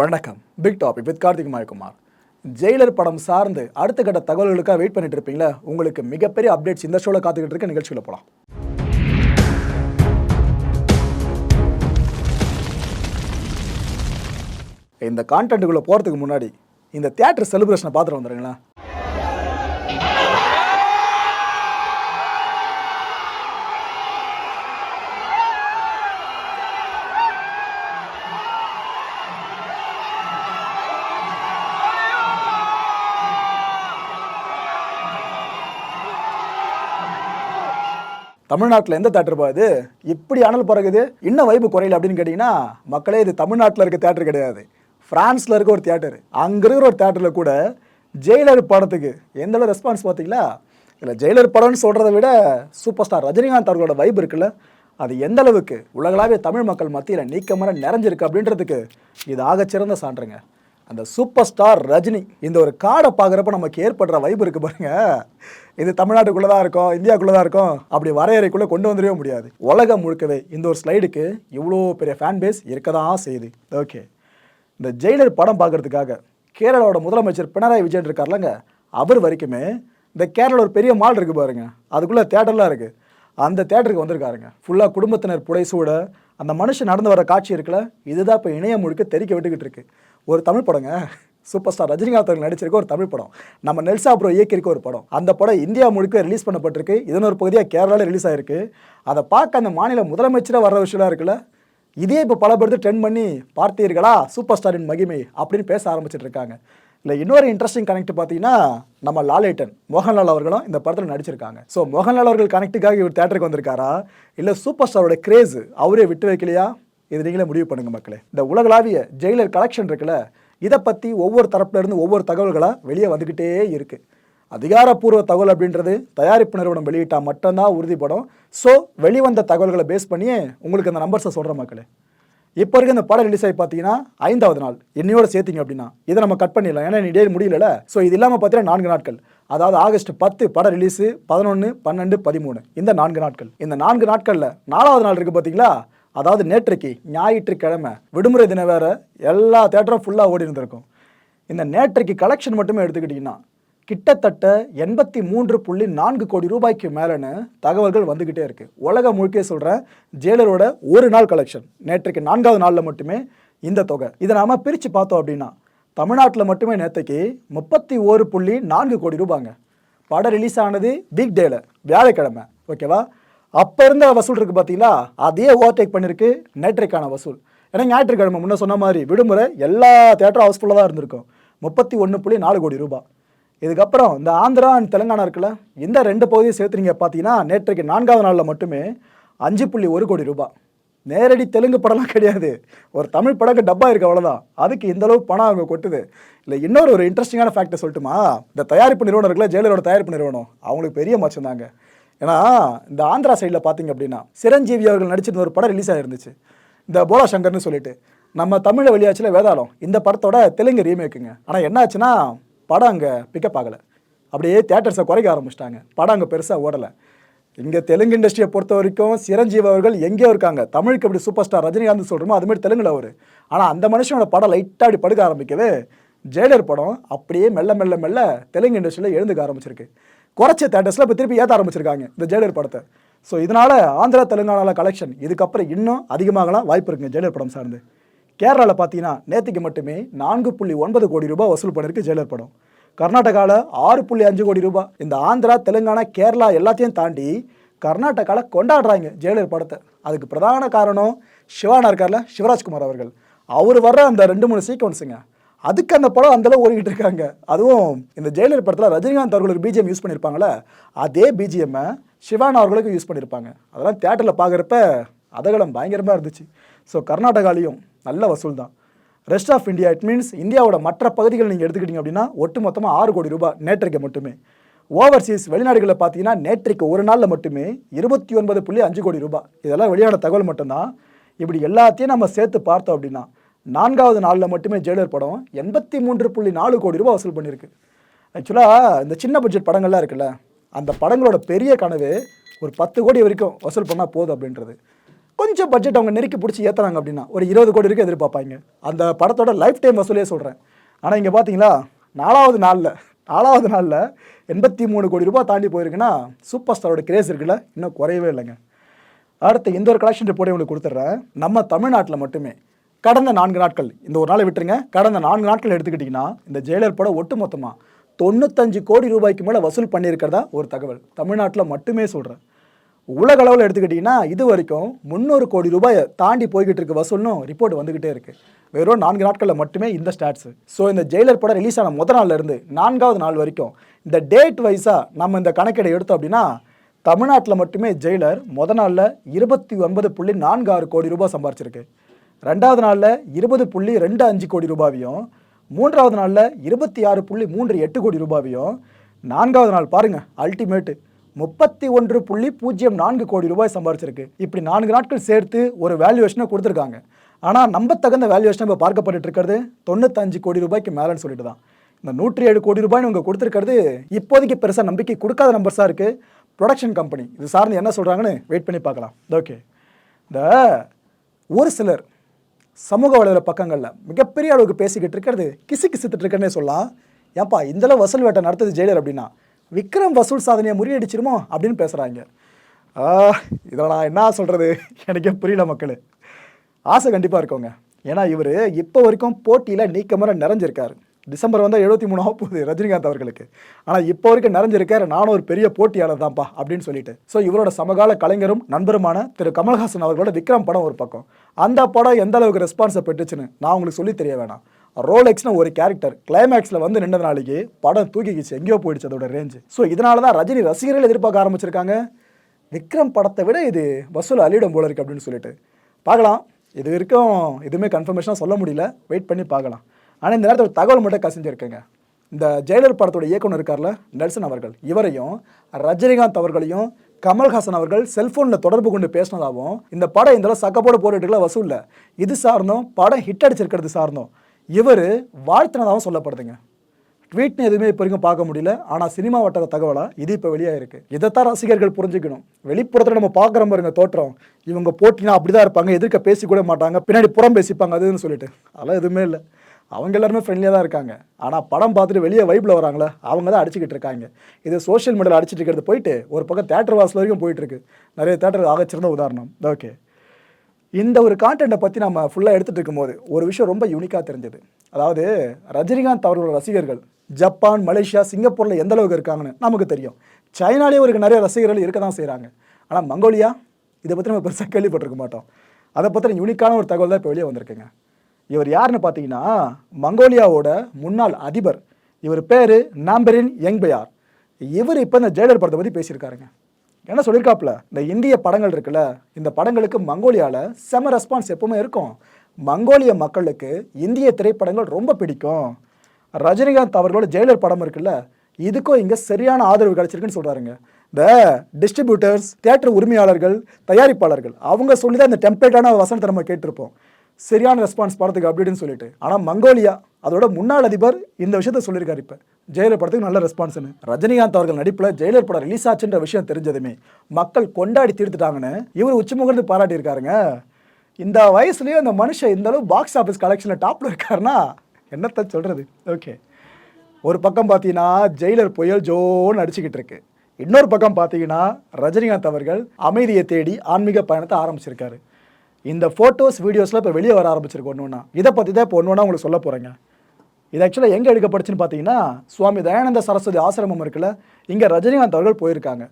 வணக்கம். Big topic with Karthik Mayakumar. Jailer படம் சார்ந்து அடுத்த கட்ட தகவல்களுக்காக வெயிட் பண்ணிட்டு இருப்பீங்களா? உங்களுக்கு மிகப்பெரிய அப்டேட்ஸ் இந்த ஷோவில் காத்துக்கிட்டு இருக்க நிகழ்ச்சியில் போகலாம் இந்த கான்டென்ட்டுக்குள்ளே போகிறதுக்கு முன்னாடி இந்த தியேட்டர் செலிப்ரேஷனை பார்த்துட்டு வந்துடுங்களேன் தமிழ்நாட்டில் எந்த தேட்டர் போகுது இப்படி அனல் பிறகுது இன்னும் வைப்பு குறையில அப்படின்னு கேட்டிங்கன்னா மக்களே இது தமிழ்நாட்டில் இருக்க தேட்டர் கிடையாது. ஃப்ரான்ஸில் இருக்க ஒரு தேட்டர் அங்கே இருக்கிற ஒரு தேட்டரில் கூட ஜெயிலர் படத்துக்கு எந்த அளவு ரெஸ்பான்ஸ் பார்த்தீங்களா? இல்லை ஜெயிலர் படம்னு சொல்கிறத விட சூப்பர் ஸ்டார் ரஜினிகாந்த் அவர்களோட வைப் இருக்குல்ல அது எந்த அளவுக்கு உலகளாவிய தமிழ் மக்கள் மத்தியில் நீக்கமர நிறைஞ்சிருக்கு அப்படின்றதுக்கு இது ஆகச்சிறந்த சான்றுங்க. அந்த சூப்பர் ஸ்டார் ரஜினி இந்த ஒரு காடை பார்க்குறப்ப நமக்கு ஏற்படுற வைப் இருக்கு பாருங்க. இது தமிழ்நாட்டுக்குள்ளே தான் இருக்கும் இந்தியாக்குள்ளே தான் இருக்கும் அப்படி வரையறைக்குள்ளே கொண்டு வந்துடவே முடியாது. உலகம் முழுக்கவே இந்த ஒரு ஸ்லைடுக்கு இவ்வளோ பெரிய ஃபேன் பேஸ் இருக்க தான் செய்யுது. ஓகே இந்த ஜெயிலர் படம் பார்க்கறதுக்காக கேரளாவோட முதலமைச்சர் பினராயி விஜயன் இருக்கார்லங்க அவர் வரைக்குமே இந்த கேரளா ஒரு பெரிய மால் இருக்குது பாருங்க. அதுக்குள்ளே தேட்டர்லாம் இருக்குது அந்த தேட்டருக்கு வந்திருக்காருங்க. ஃபுல்லாக குடும்பத்தினர் புடைசூட அந்த மனுஷன் நடந்து வர காட்சி இருக்குல்ல இதுதான் இப்போ இணையம் முழுக்க தெரிக்க விட்டுக்கிட்டு இருக்குது ஒரு தமிழ் படங்க. சூப்பர் ஸ்டார் ரஜினிகாந்த் அவர்கள் நடிச்சிருக்க ஒரு தமிழ் படம். நம்ம நெல்சா ப்ரோ இயக்கியிருக்க ஒரு படம். அந்த படம் இந்தியா முழுக்க ரிலீஸ் பண்ணப்பட்டிருக்கு. இதன் ஒரு பகுதியாக கேரளாவில் ரிலீஸ் ஆயிருக்கு. அதை பார்க்க அந்த மாநில முதலமைச்சராக வர விஷயம்லாம் இருக்குல்ல? இதே இப்போ பல பேருக்கு ட்ரெண்ட் பண்ணி பார்த்தீர்களா? சூப்பர் ஸ்டாரின் மகிமை அப்படின்னு பேச ஆரம்பிச்சிட்டு இருக்காங்க. இல்லை இன்னொரு இன்ட்ரெஸ்டிங் கனெக்ட் பார்த்தீங்கன்னா நம்ம லாலேட்டன் மோகன்லால் அவர்களும் இந்த படத்தில் நடிச்சிருக்காங்க. ஸோ மோகன்லால் அவர்கள் கனெக்ட்டுக்காக இவர் தேட்டருக்கு வந்திருக்காரா? இல்லை சூப்பர் ஸ்டாரோட கிரேஸ் அவரே விட்டு வைக்கலையா? இது நீங்களே முடிவு பண்ணுங்க மக்களே. இந்த உலகளாவிய ஜெயிலர் கலெக்ஷன் இருக்குல்ல இதை பற்றி ஒவ்வொரு தரப்புலேருந்து ஒவ்வொரு தகவல்களாக வெளியே வந்துக்கிட்டே இருக்குது அதிகாரப்பூர்வ தகவல் அப்படின்றது தயாரிப்பு நிறுவனம் வெளியிட்டால் மட்டும்தான் உறுதிப்படும். ஸோ வெளிவந்த தகவல்களை பேஸ் பண்ணியே உங்களுக்கு அந்த நம்பர்ஸை சொல்கிற மக்களே. இப்போ இருக்க இந்த படம் ரிலீஸ் ஆகி பார்த்தீங்கன்னா ஐந்தாவது நாள். என்னையோட சேர்த்திங்க அப்படின்னா இதை நம்ம கட் பண்ணிடலாம். ஏன்னா நீ முடியல ஸோ இது இல்லாமல் பார்த்தீங்கன்னா நான்கு நாட்கள். அதாவது ஆகஸ்ட் பத்து படம் ரிலீஸு பதினொன்று பன்னெண்டு பதிமூணு. இந்த நான்கு நாட்கள். இந்த நான்கு நாட்களில் நாலாவது நாள் இருக்குது பார்த்தீங்களா? அதாவது நேற்றைக்கு ஞாயிற்றுக்கிழமை விடுமுறை தினம் வேறு எல்லா தேட்டரும் ஃபுல்லாக ஓடி இருந்திருக்கும். இந்த நேற்றைக்கு கலெக்ஷன் மட்டுமே எடுத்துக்கிட்டிங்கன்னா கிட்டத்தட்ட எண்பத்தி மூன்று புள்ளி நான்கு கோடி ரூபாய்க்கு மேலேன்னு தகவல்கள் வந்துக்கிட்டே இருக்குது உலகம் முழுக்கே சொல்கிறேன் ஜெயிலரோட ஒரு நாள் கலெக்ஷன் நேற்றைக்கு நான்காவது நாளில் மட்டுமே இந்த தொகை. இதை நாம் பிரித்து பார்த்தோம் அப்படின்னா தமிழ்நாட்டில் மட்டுமே நேற்றைக்கு முப்பத்தி ஒரு புள்ளி நான்கு கோடி ரூபாங்க. படம் ரிலீஸ் ஆனது வீக் டேல வியாழக்கிழமை. ஓகேவா அப்போ இருந்த வசூல் இருக்குது பார்த்தீங்களா அதே ஓவர்டேக் பண்ணியிருக்கு நேற்றைக்கான வசூல். ஏன்னா ஞாயிற்றுக்கிழமை முன்னே சொன்ன மாதிரி விடுமுறை எல்லா தேட்டரும் ஹவுஸ்ஃபுல்லாக தான் இருந்திருக்கும். முப்பத்தி ஒன்று புள்ளி நாலு கோடி ரூபாய். இதுக்கப்புறம் இந்த ஆந்திரா அண்ட் தெலுங்கானா இருக்குல்ல இந்த ரெண்டு பகுதியை சேர்த்துறீங்க பார்த்தீங்கன்னா நேற்றைக்கு நான்காவது நாளில் மட்டுமே அஞ்சு புள்ளி ஒரு கோடி ரூபாய். நேரடி தெலுங்கு படம்லாம் கிடையாது. ஒரு தமிழ் படக்கு டப்பா இருக்கு அவ்வளோதான் அதுக்கு இந்த அளவு பணம் அவங்க கொட்டுது. இல்லை இன்னொரு ஒரு இன்ட்ரெஸ்டிங்கான ஃபேக்டர் சொல்லட்டுமா? இந்த தயாரிப்பு நிறுவனம் இருக்குல்ல ஜெயலலிதோட தயாரிப்பு நிறுவனம். அவங்களுக்கு பெரிய மச்சம் தாங்க. ஏன்னா இந்த ஆந்திரா சைடில் பார்த்தீங்க அப்படின்னா சிரஞ்சீவி அவர்கள் நடிச்சிருந்த ஒரு படம் ரிலீஸ் ஆகிருந்துச்சு இந்த போலா சங்கர்னு சொல்லிட்டு. நம்ம தமிழை வெளியாச்சில் வேதாளம் இந்த படத்தோட தெலுங்கு ரீமேக்குங்க. ஆனால் என்னாச்சுன்னா படம் அங்கே பிக்கப் ஆகலை. அப்படியே தேட்டர்ஸை குறைக்க ஆரம்பிச்சிட்டாங்க. படம் அங்கே பெருசாக ஓடலை. இங்கே தெலுங்கு இண்டஸ்ட்ரியை பொறுத்த வரைக்கும் சிரஞ்சீவி அவர்கள் எங்கேயோ இருக்காங்க. தமிழுக்கு அப்படி சூப்பர் ஸ்டார் ரஜினிகாந்த் சொல்கிறோமோ அதுமாதிரி தெலுங்குல அவர். ஆனால் அந்த மனுஷனோட படம் லைட்டாக அப்படி படுக்க ஆரம்பிக்கவே ஜெயலர் படம் அப்படியே மெல்ல மெல்ல மெல்ல தெலுங்கு இண்டஸ்ட்ரியில் எழுந்துக்க ஆரம்பிச்சிருக்கு. குறைச்ச தேட்டர்ஸில் இப்போ திருப்பி ஏற்ற ஆரம்பிச்சிருக்காங்க இந்த ஜெயலர் படத்தை. ஸோ இதனால் ஆந்திரா தெலுங்கானாவில் கலெக்ஷன் இதுக்கப்புறம் இன்னும் அதிகமாகலாம் வாய்ப்பு இருக்குங்க ஜெயலர் படம் சார்ந்து. கேரளாவில் பார்த்தீங்கன்னா நேற்றுக்கு மட்டுமே நான்கு புள்ளி ஒன்பது கோடி ரூபாய் வசூல் பண்ணியிருக்கு ஜெயலர் படம். கர்நாடகாவில் ஆறு புள்ளி அஞ்சு கோடி ரூபாய். இந்த ஆந்திரா தெலுங்கானா கேரளா எல்லாத்தையும் தாண்டி கர்நாடகாவில் கொண்டாடுறாங்க ஜெயலர் படத்தை. அதுக்கு பிரதான காரணம் சிவானா இருக்கார்ல சிவராஜ்குமார் அவர்கள். அவர் வர்ற அந்த ரெண்டு மூணு சீக்வன்ஸுங்க அதுக்கு அந்த படம் அந்தளவு ஓடிக்கிட்டு இருக்காங்க. அதுவும் இந்த ஜெயலலிதா படத்தில் ரஜினிகாந்த் அவர்களுக்கு பிஜிஎம் யூஸ் பண்ணியிருப்பாங்களே அதே பிஜிஎம்மை சிவானா அவர்களுக்கு யூஸ் பண்ணியிருப்பாங்க அதெல்லாம் தேட்டரில் பார்க்குறப்ப அதகலம் பயங்கரமாக இருந்துச்சு. ஸோ கர்நாடகாலையும் நல்ல வசூல் தான். Rest of India it means இந்தியாவோட மற்ற பகுதிகள் நீங்கள் எடுத்துக்கிட்டீங்க அப்படின்னா ஒட்டு மொத்தமாக ஆறு கோடி ரூபாய் நேற்றைக்கு மட்டுமே. ஓவர்சீஸ் வெளிநாடுகளில் பார்த்தீங்கன்னா நேற்றைக்கு ஒரு நாளில் மட்டுமே இருபத்தி ஒன்பது புள்ளி அஞ்சு கோடி ரூபாய். இதெல்லாம் வெளியான தகவல் மட்டும்தான். இப்படி எல்லாத்தையும் நம்ம சேர்த்து பார்த்தோம் அப்படின்னா நான்காவது நாளில் மட்டுமே ஜெயிலர் படம் எண்பத்தி மூன்று புள்ளி நாலு கோடி ரூபா வசூல் பண்ணியிருக்கு ஆக்சுவலாக இந்த சின்ன பட்ஜெட் படங்கள்லாம் இருக்குல்ல அந்த படங்களோட பெரிய கனவு ஒரு பத்து கோடி வரைக்கும் வசூல் பண்ணால் போதும் அப்படின்றது. கொஞ்சம் பட்ஜெட் அவங்க நெருக்கி பிடிச்சி ஏற்றுறாங்க அப்படின்னா ஒரு இருபது கோடி வரைக்கும் எதிர்பார்ப்பாங்க. அந்த படத்தோட லைஃப் டைம் வசூலே சொல்கிறேன் ஆனால் இங்கே பார்த்தீங்களா நாலாவது நாளில் நாலாவது நாளில் எண்பத்தி மூணு கோடி ரூபாய் தாண்டி போயிருக்குன்னா சூப்பர் ஸ்டாரோட கிரேஸ் இருக்குல்ல இன்னும் குறையவே இல்லைங்க. அடுத்து இந்த ஒரு கலெக்ஷன் ரிப்போர்ட்டை உங்களுக்கு கொடுத்துட்றேன் நம்ம தமிழ்நாட்டில் மட்டுமே கடந்த நான்கு நாட்கள் இந்த ஒரு நாளை விட்டுருங்க. கடந்த நான்கு நாட்கள் எடுத்துக்கிட்டிங்கன்னா இந்த ஜெயிலர் படம் ஒட்டுமொத்தமாக தொண்ணூத்தஞ்சு கோடி ரூபாய்க்கு மேலே வசூல் பண்ணியிருக்கிறதா ஒரு தகவல். தமிழ்நாட்டில் மட்டுமே சொல்கிறேன் உலக அளவில் எடுத்துக்கிட்டிங்கன்னா இது வரைக்கும் முந்நூறு கோடி ரூபாயை தாண்டி போய்கிட்டு இருக்க வசூல்னும் ரிப்போர்ட் வந்துக்கிட்டே இருக்குது வெறும் நான்கு நாட்களில் மட்டுமே இந்த ஸ்டாட்ஸு ஸோ இந்த ஜெயிலர் படம் ரிலீஸ் ஆன முத நாள்லேருந்து நான்காவது நாள் வரைக்கும் இந்த டேட் வைஸாக நம்ம இந்த கணக்கெடை எடுத்தோம் அப்படின்னா தமிழ்நாட்டில் மட்டுமே ஜெயிலர் முத நாளில் இருபத்தி ஒன்பது புள்ளி நான்கு ஆறு கோடி ரூபாய் சம்பாரிச்சிருக்கு. ரெண்டாவது நாளில் இருபது புள்ளி ரெண்டு அஞ்சு கோடி ரூபாவையும் மூன்றாவது நாளில் இருபத்தி ஆறு புள்ளி மூன்று எட்டு கோடி ரூபாவையும் நான்காவது நாள் பாருங்கள் அல்டிமேட்டு முப்பத்தி ஒன்று புள்ளி பூஜ்ஜியம் நான்கு கோடி ரூபாய் சம்பாரிச்சிருக்கு. இப்படி நான்கு நாட்கள் சேர்த்து ஒரு வேல்யூவேஷனை கொடுத்துருக்காங்க. ஆனால் நம்பத்தகுந்த வேல்யூவேஷன் இப்போ பார்க்கப்பட்டு இருக்கிறது தொண்ணூத்தஞ்சு கோடி ரூபாய்க்கு மேலேன்னு சொல்லிட்டு தான். இந்த நூற்றி ஏழு கோடி ரூபாய்னு இவங்க கொடுத்துருக்கிறது இப்போதைக்கு பெருசாக நம்பிக்கை கொடுக்காத நம்பர்ஸாக இருக்குது ப்ரொடக்ஷன் கம்பெனி இது சார்ந்து என்ன சொல்கிறாங்கன்னு வெயிட் பண்ணி பார்க்கலாம். ஓகே இந்த ஒரு சிலர் சமூக வலைதள பக்கங்களில் மிகப்பெரிய அளவுக்கு பேசிக்கிட்டு இருக்கிறது கிசு கிசுத்துட்டு இருக்கேன்னே சொல்லலாம் ஏன்பா இந்தளவு வசூல் வேட்டை நடத்துது ஜெயிலர் அப்படின்னா? விக்ரம் வசூல் சாதனையை முறியடிச்சிருமோ அப்படின்னு பேசுகிறாங்க இதில் நான் என்ன சொல்கிறது எனக்கே புரியல மக்கள். ஆசை கண்டிப்பாக இருக்கோங்க. ஏன்னா இவர் இப்போ வரைக்கும் போட்டியில் நீக்கமர நிறைஞ்சிருக்காரு. டிசம்பர் வந்தால் எழுபத்தி மூணாக போகுது ரஜினிகாந்த் அவர்களுக்கு. ஆனால் இப்போ வரைக்கும் நிறைஞ்சிருக்கார். நானும் ஒரு பெரிய போட்டியாளர் தான்ப்பா அப்படின்னு சொல்லிட்டு. ஸோ இவரோட சமகால கலைஞரும் நண்பருமான திரு கமல்ஹாசன் அவர்களோட விக்ரம் படம் ஒரு பக்கம். அந்த படம் எந்த அளவுக்கு ரெஸ்பான்ஸை பெற்றுச்சுன்னு நான் உங்களுக்கு சொல்லி தெரிய வேணாம். ரோலெக்ஸ்னு ஒரு கேரக்டர் கிளைமேக்ஸில் வந்து நின்ற நாளைக்கு படம் தூக்கிக்கிச்சு எங்கேயோ போயிடுச்சு அதோட ரேஞ்சு ஸோ இதனால தான் ரஜினி ரசிகர்கள் எதிர்பார்க்க ஆரம்பிச்சிருக்காங்க. விக்ரம் படத்தை விட இது வசூல் அள்ளிடும் போல இருக்கு அப்படின்னு சொல்லிட்டு. பார்க்கலாம். இது வரைக்கும் எதுவுமே கன்ஃபர்மேஷனாக சொல்ல முடியல. வெயிட் பண்ணி பார்க்கலாம். ஆனால் இந்த நேரத்தில் ஒரு தகவல் மட்டும் கசிஞ்சிருக்கேங்க இந்த ஜெயலர் படத்தோட இயக்குனர் இருக்கார்ல நெல்சன் அவர்கள். இவரையும் ரஜினிகாந்த் அவர்களையும் கமல்ஹாசன் அவர்கள் செல்போனில் தொடர்பு கொண்டு பேசினதாகவும் இந்த படம் இந்த சக்கப்போட போட்டுட்டுல வசூலில் இது சார்ந்தும் படம் ஹிட் அடிச்சிருக்கிறது சார்ந்தும் இவர் வாழ்த்தினதாகவும் சொல்லப்படுதுங்க. ட்வீட்னு எதுவுமே இப்போ வரைக்கும் பார்க்க முடியல ஆனால் சினிமா வட்டார தகவலாக இது இப்போ வெளியாக இருக்குது இதைத்தான் ரசிகர்கள் புரிஞ்சுக்கணும். வெளிப்புறத்தில் நம்ம பார்க்குற பாருங்க தோற்றம். இவங்க போட்டினா அப்படி தான் இருப்பாங்க எதிர்க்க பேசி கூட மாட்டாங்க பின்னாடி புறம் பேசிப்பாங்க அதுன்னு சொல்லிட்டு. அதெல்லாம் எதுவுமே இல்லை. அவங்க எல்லாருமே ஃப்ரெண்ட்லியாக தான் இருக்காங்க. ஆனால் படம் பார்த்துட்டு வெளியே வைப்பில் வராங்களே அவங்க தான் அடிச்சுக்கிட்டு இருக்காங்க. இது சோஷியல் மீடியாவில் அடிச்சிட்டு இருக்கிறது போயிட்டு ஒரு பக்கம் தேட்டர் வாசல் வரைக்கும் போயிட்டுருக்கு நிறைய தேட்டர் ஆகச்சிருந்த உதாரணம். ஓகே இந்த ஒரு கான்டென்ட்டை பற்றி நம்ம ஃபுல்லாக எடுத்துகிட்டு இருக்கும்போது ஒரு விஷயம் ரொம்ப யூனிக்காக தெரிஞ்சது. அதாவது ரஜினிகாந்த் அவர்களோட ரசிகர்கள் ஜப்பான் மலேசியா சிங்கப்பூரில் எந்த அளவுக்கு இருக்காங்கன்னு நமக்கு தெரியும். சைனாலேயே ஒரு நிறைய ரசிகர்கள் இருக்க தான் செய்கிறாங்க ஆனால் மங்கோலியா இதை பற்றி நம்ம பெருசாக கேள்விப்பட்டிருக்க மாட்டோம். அதை பற்றின யூனிக்கான ஒரு தகவல் தான் இப்போ வெளியே வந்திருக்குங்க. இவர் யாருன்னு பார்த்தீங்கன்னா மங்கோலியாவோட முன்னாள் அதிபர். இவர் பேர் நாம்பரின் யங்பயார் இவர் இப்போ இந்த ஜெயலர் படத்தை பற்றி பேசியிருக்காருங்க. என்ன சொல்லியிருக்காப்புல? இந்த இந்திய படங்கள் இருக்குல்ல இந்த படங்களுக்கு மங்கோலியாவில் செம ரெஸ்பான்ஸ் எப்பவுமே இருக்கும். மங்கோலிய மக்களுக்கு இந்திய திரைப்படங்கள் ரொம்ப பிடிக்கும். ரஜினிகாந்த் அவர்களோட ஜெயிலர் படம் இருக்குல்ல இதுக்கும் இங்கே சரியான ஆதரவு கிடைச்சிருக்குன்னு சொல்கிறாருங்க இந்த டிஸ்ட்ரிபியூட்டர்ஸ் தியேட்டர் உரிமையாளர்கள் தயாரிப்பாளர்கள் அவங்க சொல்லி தான் இந்த டெம்ப்ளேட்டான வசனத்தை நம்ம கேட்டிருப்போம். சரியான ரெஸ்பான்ஸ் படத்துக்கு அப்படின்னு சொல்லிட்டு. ஆனால் மங்கோலியா அதோட முன்னாள் அதிபர் இந்த விஷயத்த சொல்லியிருக்காரு இப்போ. ஜெயிலர் படத்துக்கு நல்ல ரெஸ்பான்ஸ்னு ரஜினிகாந்த் அவர்கள் நடிப்பில் ஜெயிலர் படம் ரிலீஸ் ஆச்சுன்ற விஷயம் தெரிஞ்சதுமே. மக்கள் கொண்டாடி தீர்த்துட்டாங்கன்னு இவர் உச்சமுகர்ந்து பாராட்டியிருக்காருங்க. இந்த வயசுலேயும் அந்த மனுஷன் இந்த அளவு பாக்ஸ் ஆஃபீஸ் கலெக்ஷனில் டாப்பில் இருக்காருன்னா என்னத்த சொல்கிறது ஓகே ஒரு பக்கம் பார்த்தீங்கன்னா ஜெயிலர் புயல் ஜோன்னு அடிச்சுக்கிட்டு இருக்கு. இன்னொரு பக்கம் பார்த்தீங்கன்னா ரஜினிகாந்த் அவர்கள் அமைதியை தேடி ஆன்மீக பயணத்தை ஆரம்பிச்சிருக்காரு. இந்த ஃபோட்டோஸ் வீடியோஸ்லாம் இப்போ வெளியே வர ஆரம்பிச்சிருக்கு ஒன்று ஒன்றா இதை பற்றி தான் இப்போ ஒன்று ஒன்றா உங்களுக்கு சொல்ல போகிறேங்க இது ஆக்சுவலாக எங்கே எடுக்கப்படுச்சுன்னு பார்த்தீங்கன்னா சுவாமி தயானந்த சரஸ்வதி ஆசிரமம் இருக்குல்ல இங்கே ரஜினிகாந்த் அவர்கள் போயிருக்காங்க.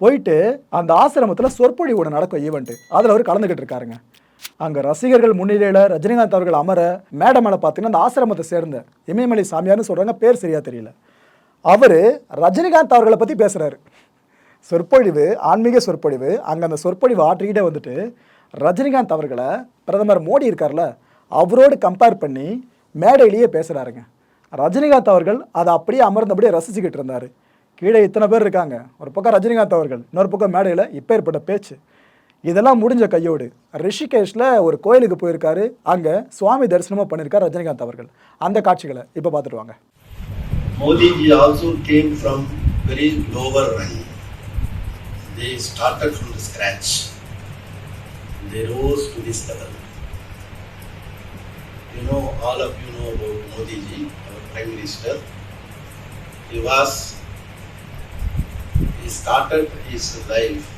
போயிட்டு அந்த ஆசிரமத்தில் சொற்பொழிவோட நடக்கும் ஈவெண்ட்டு அதில் அவர் கலந்துக்கிட்டு இருக்காருங்க. அங்கே ரசிகர்கள் முன்னிலையில் ரஜினிகாந்த் அவர்கள் அமர மேடம் மேலே பார்த்தீங்கன்னா அந்த ஆசிரமத்தை சேர்ந்த இமயமலை சாமியார்னு சொல்கிறாங்க பேர் சரியாக தெரியல. அவர் ரஜினிகாந்த் அவர்களை பற்றி பேசுகிறாரு சொற்பொழிவு ஆன்மீக சொற்பொழிவு அங்கே அந்த சொற்பொழிவு ஆற்றிக்கிட்டே வந்துட்டு ரஜினிகாந்த் அவர்களை பிரதமர் மோடி இருக்கார்ல அவரோடு கம்பேர் பண்ணி மேடையிலேயே பேசுகிறாருங்க ரஜினிகாந்த் அவர்கள் அதை அப்படியே அமர்ந்தபடியே ரசிச்சுக்கிட்டு இருந்தார். கீழே இத்தனை பேர் இருக்காங்க. ஒரு பக்கம் ரஜினிகாந்த் அவர்கள் இன்னொரு பக்கம் மேடையில் இப்போ ஏற்பட்ட பேச்சு. இதெல்லாம் முடிஞ்ச கையோடு ரிஷிகேஷில் ஒரு கோயிலுக்கு போயிருக்காரு. அங்கே சுவாமி தரிசனமாக பண்ணியிருக்கார் ரஜினிகாந்த் அவர்கள். அந்த காட்சிகளை இப்போ பார்த்துட்டு வாங்க. Modi ji also came from very lower rank. They started from. They rose to this level. You know, all of you know about Modi ji, our Prime Minister. He was, he started his life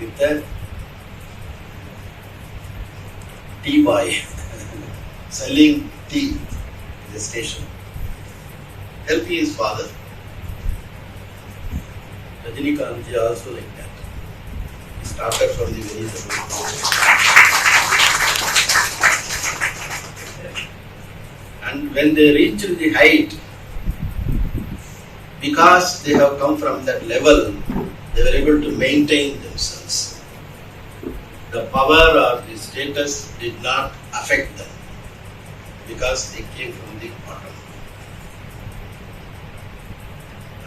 with a tea boy selling tea in the station, helping his father. Rajinikanth ji also like that. Started from the very. And when they reached the height, because they have come from that level, they were able to maintain themselves. The power or the status did not affect them because they came from the bottom.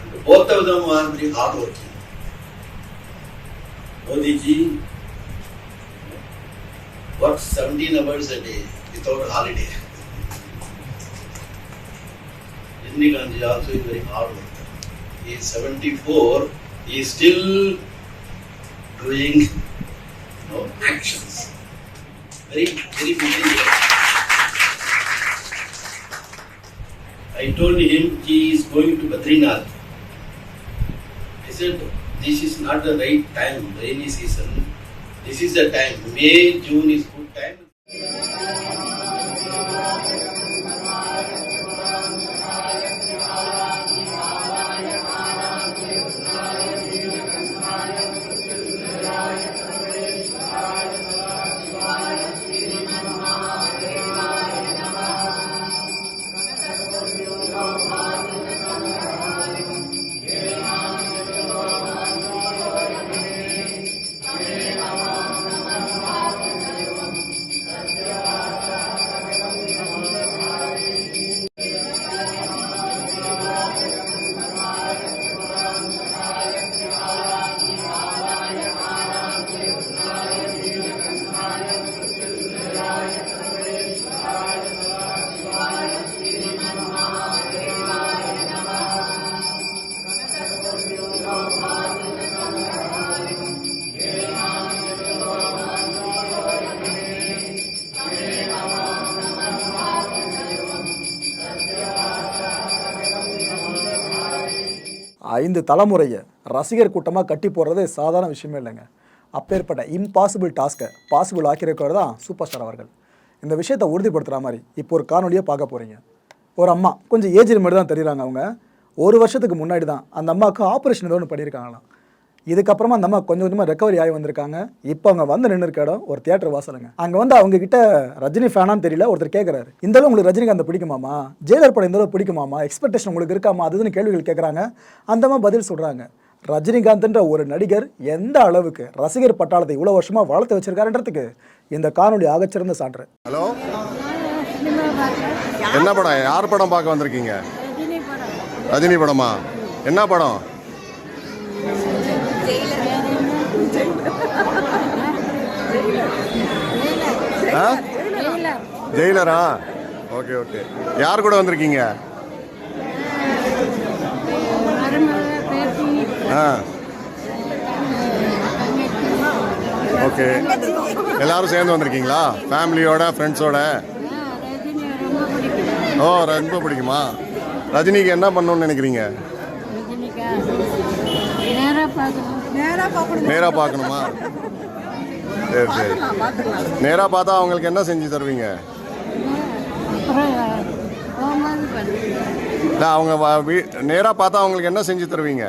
And both of them are very hardworking. Modi ji works 17 hours a day without holiday. Indira Gandhi also is very hard worker. He is 74, he is still doing you know, actions. Very, very busy. I told him he is going to Badrinath. I said, this is not the right time, rainy season. This is the time. May, June is good time. ஐந்து தலைமுறையை ரசிகர் கூட்டமாக கட்டி போடுறது சாதாரண விஷயமே இல்லைங்க. அப்பேற்பட்ட இம்பாசிபிள் டாஸ்க்கை பாசிபிள் ஆக்கியிருக்கிறது தான் சூப்பர் ஸ்டார் அவர்கள். இந்த விஷயத்தை உறுதிப்படுத்துகிற மாதிரி இப்போ ஒரு காணொலியை பார்க்க போகிறீங்க ஒரு அம்மா கொஞ்சம் ஏஜ் மாதிரி தான் தெரியுறாங்க அவங்க. ஒரு வருஷத்துக்கு முன்னாடி தான் அந்த அம்மாவுக்கு ஆப்ரேஷன் ஏதோ ஒன்று பண்ணியிருக்காங்களாம். இதுக்கப்புறமா அந்த அம்மா கொஞ்சம் கொஞ்சமாக ரெக்கவரி ஆகி வந்திருக்காங்க. இப்போ அவங்க வந்து நின்று இருக்க இடம் ஒரு தியேட்டர் வாசலுங்க. அங்கே வந்து அவங்க கிட்ட ரஜினி ஃபேனான்னு தெரியல ஒருத்தர் கேட்குறாரு இந்த அளவு உங்களுக்கு ரஜினிகாந்த் பிடிக்குமாமா? ஜெயிலர் படம் இந்த அளவு பிடிக்குமாமா? எக்ஸ்பெக்டேஷன் உங்களுக்கு இருக்காமா? அது இதுன்னு கேள்விகள் கேட்குறாங்க அந்த அம்மா பதில் சொல்கிறாங்க ரஜினிகாந்த்ன்ற ஒரு நடிகர் எந்த அளவுக்கு ரசிகர் பட்டாளத்தை இவ்வளோ வருஷமாக வளர்த்து வச்சிருக்காருன்றதுக்கு இந்த காணொளி ஆகச்சிறந்த சான்று. ஹலோ? என்ன படம்? யார் படம் பார்க்க வந்திருக்கீங்க? ரஜினி படமா? என்ன படம்? ஜெயிலர்? ஜெயிலரா? Okay okay. யார் கூட வந்திருக்கீங்க? ஆ. ஓகே. எல்லாரும் சேர்ந்து வந்திருக்கீங்களா? ஃபேமிலியோட ஃப்ரெண்ட்ஸோட ஓ ரொம்ப பிடிக்குமா? ரஜினிக்கு என்ன பண்ணணும்னு நினைக்கிறீங்க? நேராக பார்க்கணும் நேராக பார்க்கணும் நேராக பார்க்கணுமா சரி சரி. நேராக பார்த்தா அவங்களுக்கு என்ன செஞ்சு தருவீங்க? இல்லை அவங்க வீ நேராக பார்த்தா அவங்களுக்கு என்ன செஞ்சு தருவீங்க?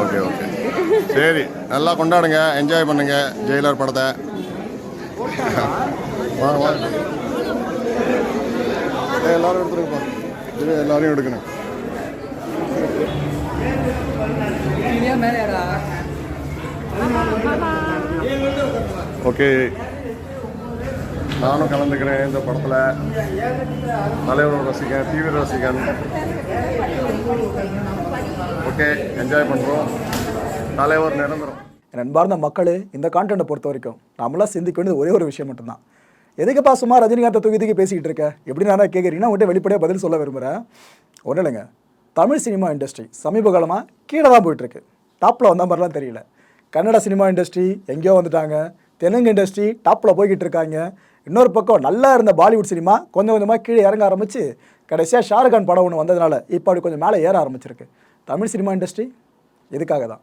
Okay okay. சரி நல்லா கொண்டாடுங்க. என்ஜாய் பண்ணுங்க. ஜெயிலர் படத்தை. வாங்க வாங்க எல்லாரும் எடுத்துருங்கப்பா எல்லாரையும் எடுக்கணும். ஓகே. நானும் கலந்துக்கிறேன் இந்த படத்தில். தலைவரோட ரசிகன் தீவிர ரசிகன். ஓகே என்ஜாய் பண்ணுறோம் தலைவர் நிரந்தரம். நண்பார்ந்த மக்களே இந்த கான்டென்ட்டை பொறுத்த வரைக்கும் நம்மளாம் சிந்திக்க வேண்டியது ஒரே ஒரு விஷயம் மட்டும்தான். எதுக்குப்பா சும்மா ரஜினிகாந்தை தூக்கி தூக்கி பேசிக்கிட்டு இருக்க? எப்படி நான் கேட்குறீங்கன்னா உங்கள்கிட்ட வெளிப்படையாக பதில் சொல்ல விரும்புகிறேன் ஒன்றும் இல்லைங்க. தமிழ் சினிமா இண்டஸ்ட்ரி சமீப காலமாக கீழே தான் போயிட்டுருக்கு டாப்பில் வந்த மாதிரிலாம் தெரியல. கன்னட சினிமா இண்டஸ்ட்ரி எங்கேயோ வந்துட்டாங்க. தெலுங்கு இண்டஸ்ட்ரி டாப்பில் போய்கிட்டு இருக்காங்க இன்னொரு பக்கம் நல்லா இருந்த பாலிவுட் சினிமா கொஞ்சம் கொஞ்சமாக கீழே இறங்க ஆரம்பிச்சு கடைசியாக ஷாருக்கான் படம் ஒன்று வந்ததுனால இப்போ அப்படி கொஞ்சம் மேலே ஏற ஆரம்பிச்சிருக்கு. தமிழ் சினிமா இண்டஸ்ட்ரி இதுக்காக தான்?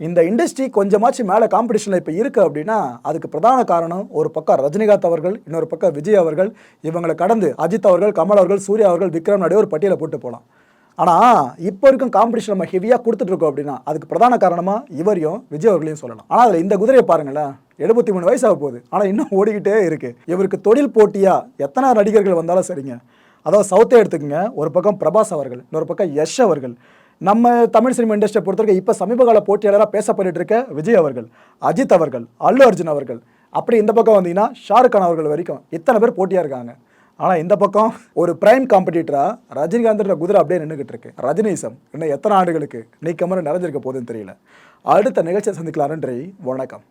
இந்த இண்டஸ்ட்ரி கொஞ்சமாச்சும் மேலே காம்படிஷனில் இப்போ இருக்குது அப்படின்னா அதுக்கு பிரதான காரணம் ஒரு பக்கம் ரஜினிகாந்த் அவர்கள் இன்னொரு பக்கம் விஜய் அவர்கள் இவங்களை கடந்து அஜித் அவர்கள் கமல் அவர்கள் சூர்யா அவர்கள் விக்ரம் நடுவே ஒரு பட்டியலை போட்டு போகலாம் ஆனால் இப்போ இருக்கும் காம்படிஷன் நம்ம ஹெவியாக கொடுத்துட்ருக்கோம் அப்படின்னா அதுக்கு பிரதான காரணமாக இவரையும் விஜய் அவர்களையும் சொல்லலாம். ஆனால் அதில் இந்த குதிரையை பாருங்களேன் எழுபத்தி மூணு வயசாக போகுது. ஆனால் இன்னும் ஓடிக்கிட்டே இருக்குது இவருக்கு தொழில் போட்டியாக எத்தனை நடிகர்கள் வந்தாலும் சரிங்க. அதாவது சவுத்தே எடுத்துக்கோங்க ஒரு பக்கம் பிரபாஸ் அவர்கள் இன்னொரு பக்கம் யஷ் அவர்கள். நம்ம தமிழ் சினிமா இண்டஸ்ட்ரியை பொறுத்தவரைக்கும் இப்போ சமீபகால போட்டியாளராக பேசப்பட்டு இருக்க விஜய் அவர்கள் அஜித் அவர்கள் அல்லு அர்ஜுன் அவர்கள். அப்படி இந்த பக்கம் வந்தீங்கன்னா ஷாருக் கான் அவர்கள் வரைக்கும் இத்தனை பேர் போட்டியாக இருக்காங்க. ஆனால் இந்த பக்கம் ஒரு பிரைம் காம்படிட்டராக ரஜினிகாந்தோட குதிரை அப்படியே நின்றுக்கிட்டு இருக்கு ரஜினிசம் இன்னும் எத்தனை ஆண்டுகளுக்கு நீக்கமர நிறைஞ்சிருக்க போகுதுன்னு தெரியல. அடுத்த நிகழ்ச்சியை சந்திக்கலாம் நன்றி வணக்கம்.